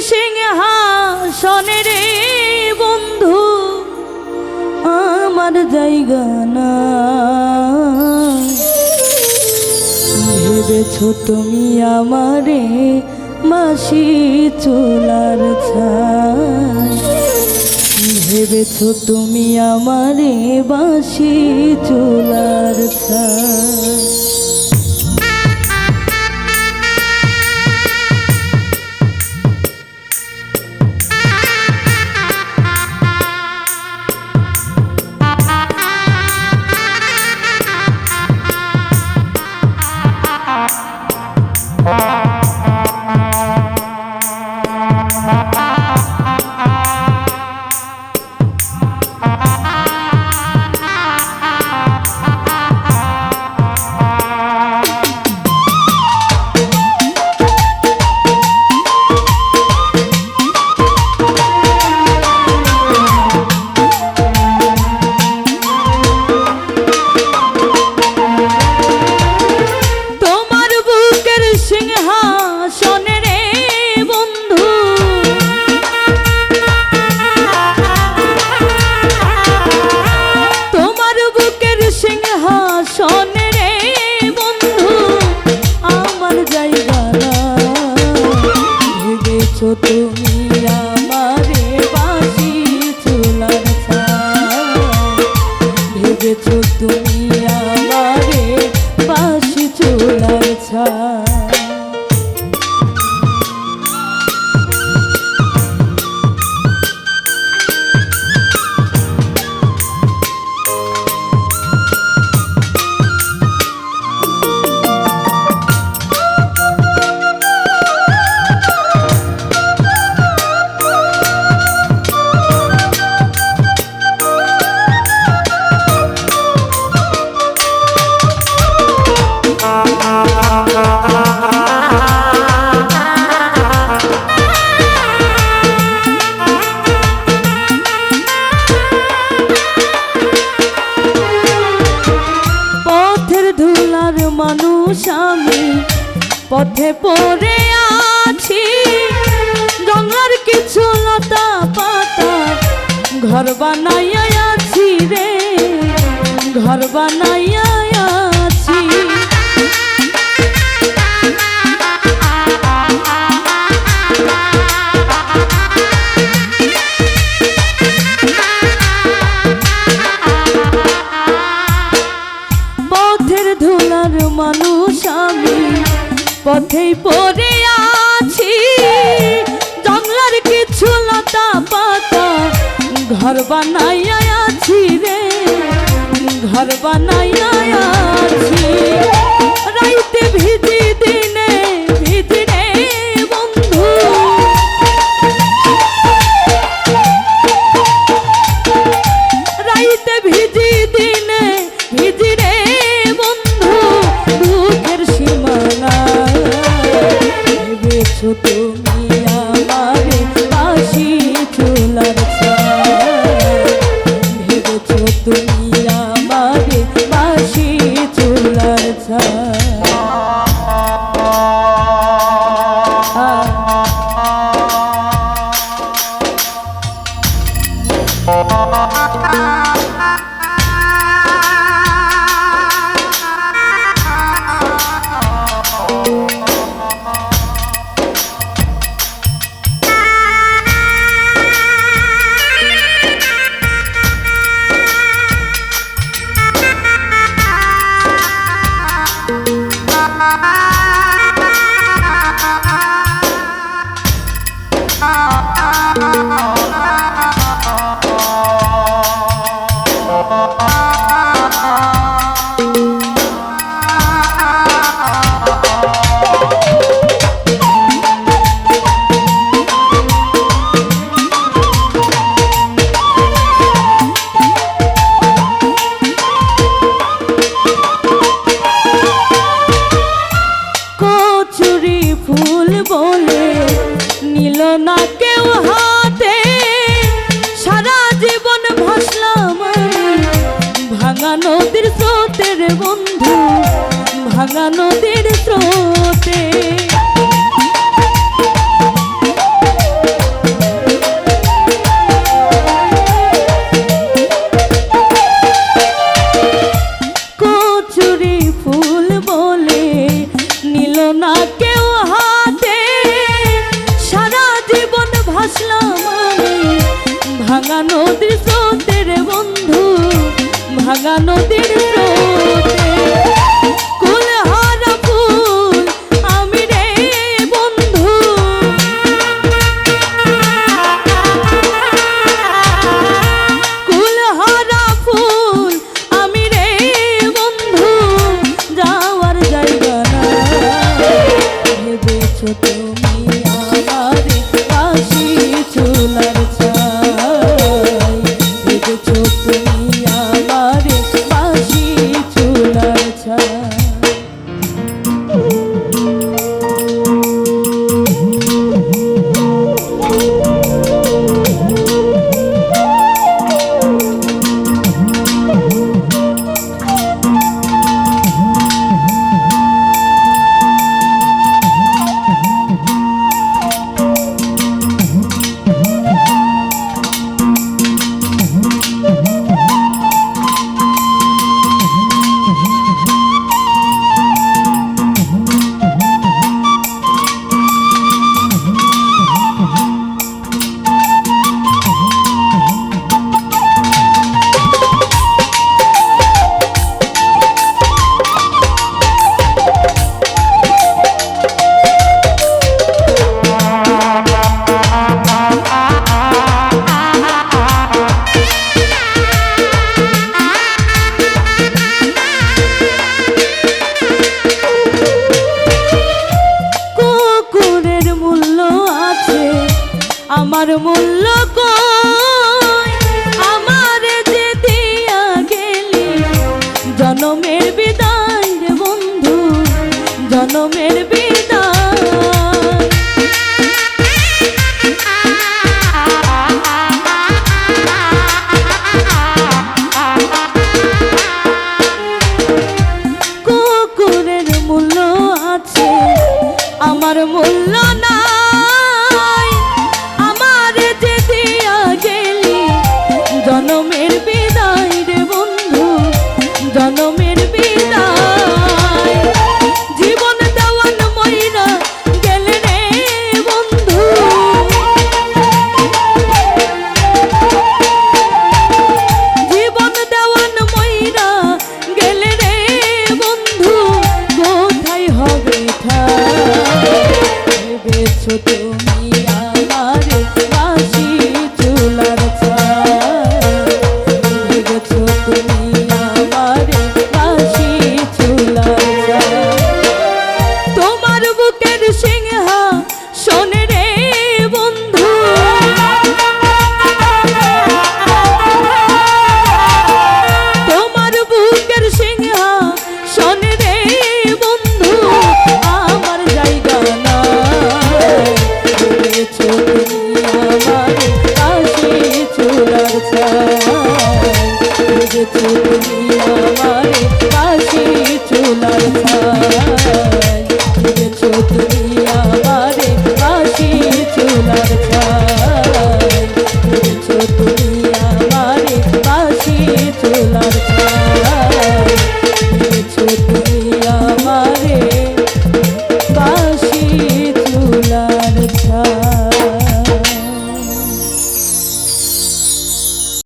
সিংহাসনের রে বন্ধু, আমার জায়গা না ভেবেছ তুমি আমারে মাসি চুলার ছায় ভেবেছ তুমি আমারে বাসি চুলার ছায় তুমি? পথে পড়ে আছি। জঙ্গলার কিছু লতা পাতা ঘর বানাইয়া আছি রে, ঘর বানাইয়া আছি। মানুষ আমি পথেই পড়ে আছি। জঙ্গলার কিছু লতা পাতা ঘর বানাইয়া আছি রে ঘর বানাইয়া আছি। না no আমার মূল্য কই